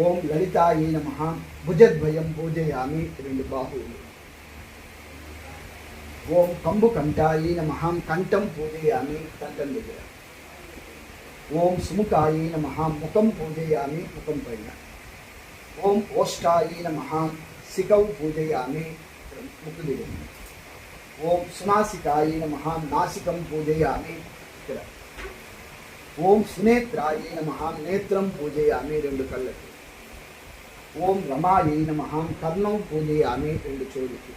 ఓం లలితాయి నమ. భుజద్వయం పూజయామి రెండు బాహువులు. ఓం కంబు కంఠాయి నమ. కంఠం పూజయామి కంఠం దగ్గర. ఓం సుముఖాయి నమ. ముఖం పూజయామి ముఖం పైన. ఓం ఓష్టాయి నమ. శిఖౌ పూజయామి ముక్కు దగ్గర. ఓం సునాసికాయే నమ. నాసికం పూజయామి ఇక్కడ. ఓం సునేత్రాయే నమ. నేత్రం పూజయామి రెండు కళ్ళకి. ఓం రమాయే నమ కర్ణం పూజయామి రెండు చెవులకి.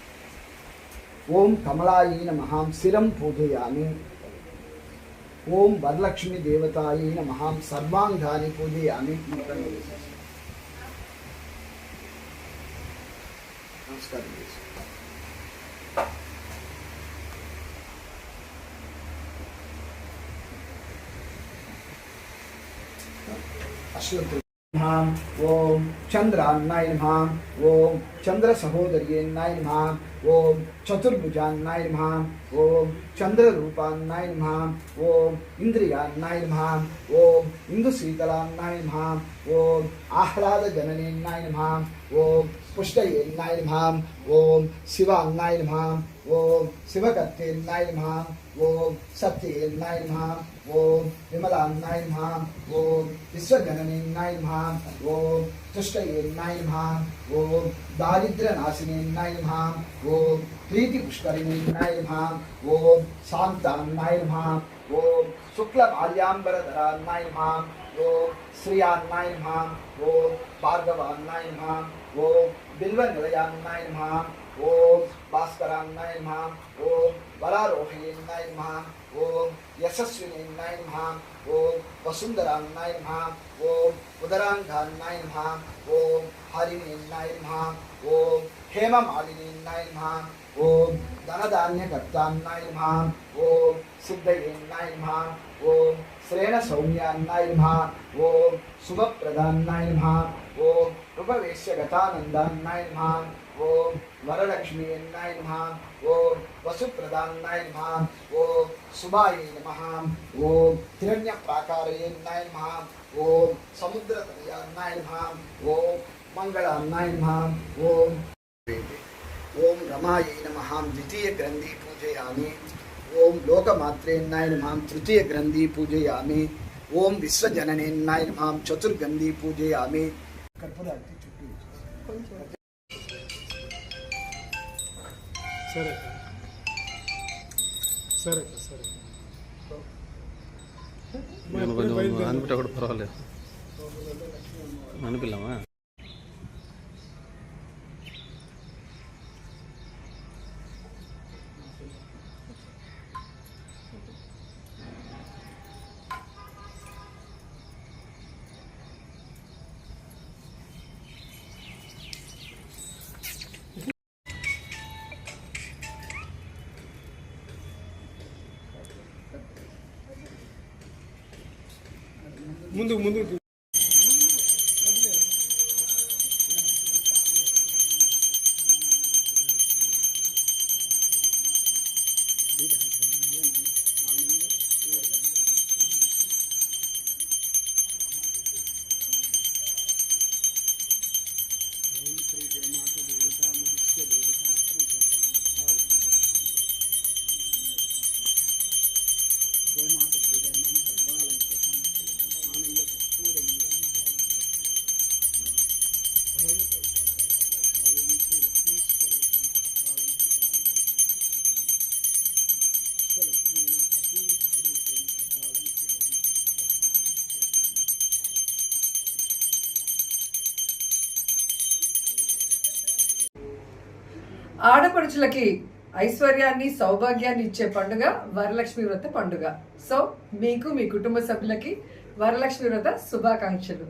ఓం కమలాయే నమ శిరం పూజయామి. ఓం వరలక్ష్మి దేవతాయే నమ సర్వాంగాన్ని పూజయామి. నమస్కారం చేసి. ओम ॐ चन्द्रान्नाय ओम चंद्र चन्द्रसहोदर्ये नाय नमः। ओम चतुर्भुजान्नाय नमः ओम चंद्ररूपान्नाय नमः ओम इंद्रियान्नाय नमः ओम इंदुशीतलान्नाय नमः ओम आह्लाद जननेन्नाय नमः ओम पुष्टयेन्नाय नमः ओम शिवान्नाय नमः ओम शिवकत्तेन्नाय नमः ओम सत्येन्नाय नमः ओम विमलान्नाय नमः ओम विश्वजननेन्नाय नमः ओम तुष्टयेन्नाय नमः ओम दारिद्र्यनाशिनिन्नाय नाय ॐ प्रीतिपुष्करिणीन्नाय माम् ॐ शान्तान्नाय माम् ॐ नाय माम् ॐ श्रियान्नाय माम् ॐ भार्गवान्नाय माम् ॐ नाय माम् ॐ भास्करान्नाय माम् ॐ बलारोहयेन्नाय माम् ॐ यशस्विनीन्नाय माम् ॐ वसुन्धरान्नाय माम् ॐ उदरांगान्नाय नमः। ओम हरिणीन्नाय नमः। ओम हेम मालिनी नमः। ओम धनधान्यकर्तान्नाय नमः। ओम सिद्धये नमः। ओम श्रेण सौम्यान्नाय नमः। ओम शुभ शुभप्रदान्नाय नमः। ओम उपवेश्य गतानन्दान्नाय नमः। ओम वरलक्ष्मीन्नाय नमः ओम वसुप्रदान्नाय नमः ओम सुभाय नमः ओम हिरण्यप्राकारयेन्नाय नमः ओम समुद्रतनयान्नाय नमः ओम मङ्गलान्नाय नमः ओम ओम रमाय नमः द्वितीयग्रन्थि पूजयामि। ओम लोकमात्रेन्नाय तृतीय तृतीयग्रन्थि पूजयामी। ओम विश्वजननेन्नाय नमः चतुर्गन्धि पूजयामि। कर्पूर సరే సరే సరే నేను కొంచెం అనిపిటే కూడా పర్వాలేదు. అనిపిల్లమా? ముందుకు ముందుకు. ఆడపడుచులకి ఐశ్వర్యాన్ని సౌభాగ్యాన్ని ఇచ్చే పండుగ వరలక్ష్మి వ్రత పండుగ. సో మీకు మీ కుటుంబ సభ్యులకి వరలక్ష్మి వ్రత శుభాకాంక్షలు.